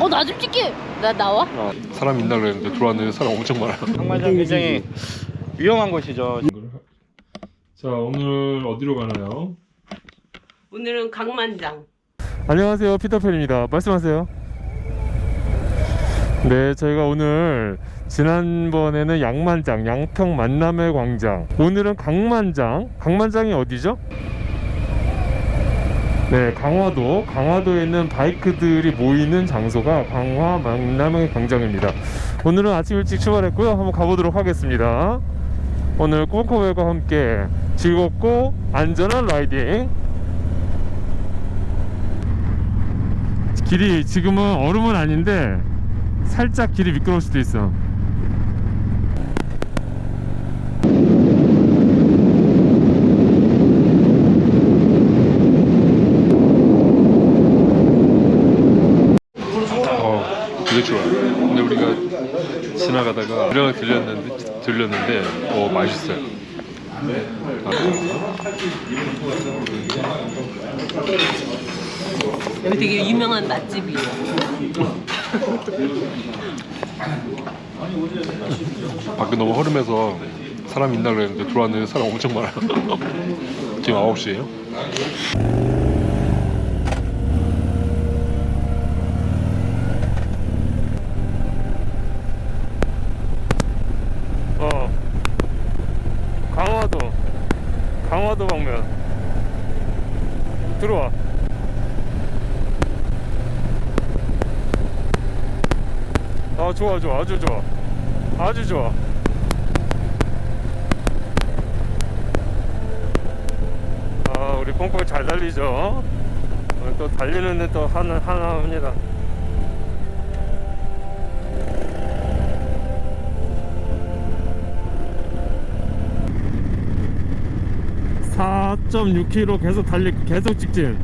어, 나 좀 찍게. 나 나와? 어, 사람 있나 그랬는데 들어왔는데 사람 엄청 많아요. 강마장 굉장히 위험한 곳이죠. 자 오늘 어디로 가나요? 오늘은 강만장. 안녕하세요 피터팬입니다. 말씀하세요. 네 저희가 오늘 지난번에는 양만장 양평 만남의 광장 오늘은 강만장 강만장이 어디죠? 네 강화도 강화도에 있는 바이크들이 모이는 장소가 강화 만남의 광장입니다. 오늘은 아침 일찍 출발했고요. 한번 가보도록 하겠습니다. 오늘 꼬코웰과 함께 즐겁고 안전한 라이딩 길이 지금은 얼음은 아닌데 살짝 길이 미끄러울 수도 있어. 어, 되게 좋아요. 근데 우리가 지나가다가 유령을 들렸는데 들렸는데 어 맛있어요. 여기 되게 유명한 맛집이에요. 밖에 너무 허름해서 사람 있나 그랬는데 들어왔는데 사람 엄청 많아요. 지금 9시에요? 어 강화도 강화도 방면. 들어와. 아 좋아 좋아. 아주 좋아. 아주 좋아. 아 우리 콩콩 잘 달리죠? 어, 또 달리는 데또 하나 하나 합니다 (4.6km) 계속 달리 계속 직진.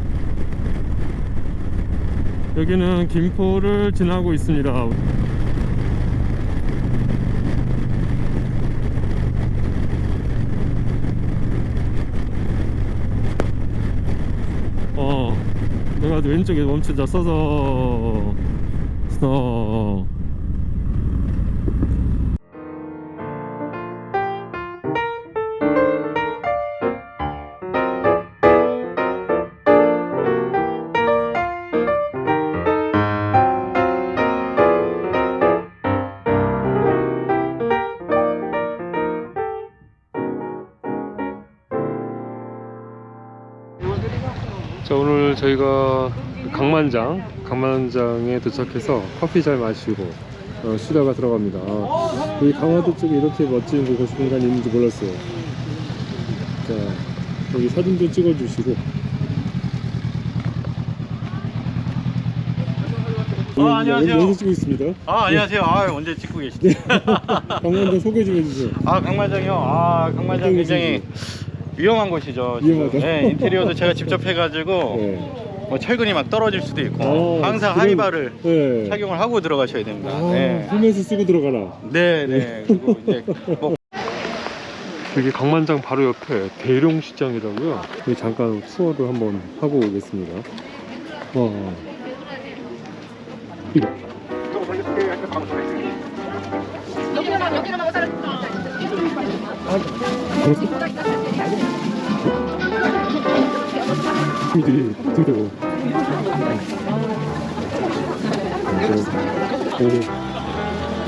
여기는 김포를 지나고 있습니다. 어 내가 왼쪽에 멈추자 서서 서 자 오늘 저희가 강만장 강만장에 도착해서 커피 잘 마시고 어, 쉬다가 들어갑니다 아, 여기 강화도 쪽에 이렇게 멋진 곳 공간이 있는지 몰랐어요 자 여기 사진도 찍어주시고 어, 안녕하세요. 여기 찍고 있습니다 아 안녕하세요. 아 언제 찍고 계시지? 강만장 소개 좀 해주세요 아 강마장이요. 아 어떤 굉장히 위험한 곳이죠. 지금. 위험하다. 네, 인테리어도 제가 직접 해가지고 네. 뭐 철근이 막 떨어질 수도 있고 어, 항상 그럼- 하이바를 네. 착용을 하고 들어가셔야 됩니다. 아, 네. 헬멧을 쓰고 들어가라 네, 네. 그리고 이제 뭐 여기 강만장 바로 옆에 대룡시장이라고요. 여기 잠깐 투어를 한번 하고 오겠습니다. 어. 이거. 아, 그렇지? 이들이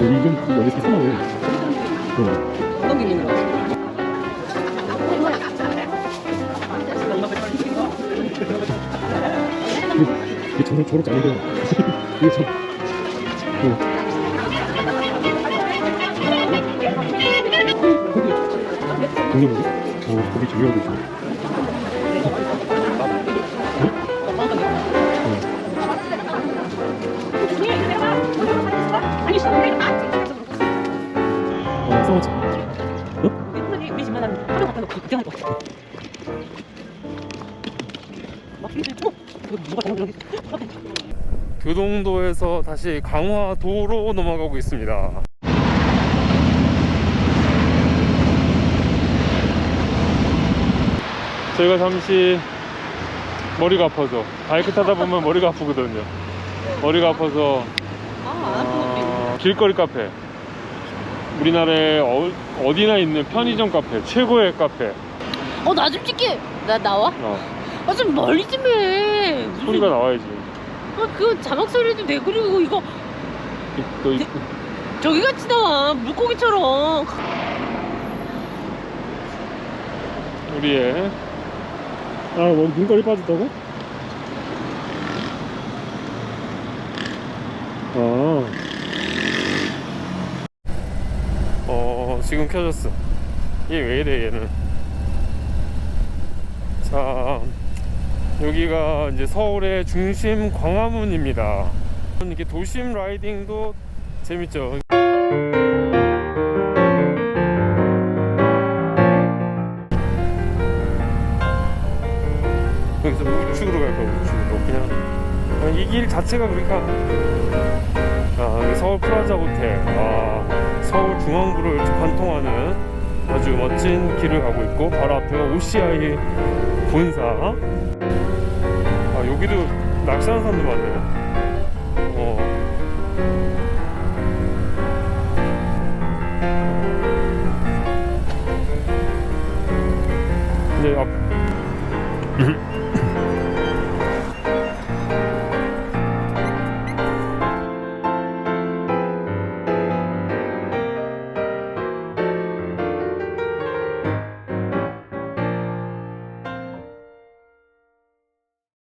여기 이건 여기 사상하네. 어. 넘기는 거. 이게 저런 저런 아니고 이게 저 어. 거기 뭐지? 이거 누가 잘못 여기. 교동도에서 다시 강화도로 넘어가고 있습니다 저희가 잠시 머리가 아파서 바이크 타다 보면 머리가 아프거든요 머리가 아파서. 어, 길거리 카페 우리나라에 어, 어디나 있는 편의점 카페 최고의 카페 어, 나 좀 찍게. 나 나와? 어, 아, 좀 멀리 좀 해. 무슨- 소리가 나와야지 아, 그 자막 소리도 내. 그리고 이거 또 이- 저기 같이 나와. 물고기처럼. 우리의 아 뭐 눈깔이 빠졌다고? 아. 어 지금 켜졌어 얘 왜 이래 얘는 자 여기가 이제 서울의 중심 광화문입니다 이렇게 도심 라이딩도 재밌죠 우측으로 갈 거야 우측으로. 그냥 이 길 자체가 그러니까 아 서울 프라자 호텔. 아 서울 중앙부를 관통하는 아주 멋진 길을 가고 있고 바로 앞에가 OCI 본사. 아 여기도 사람들 많네요. 어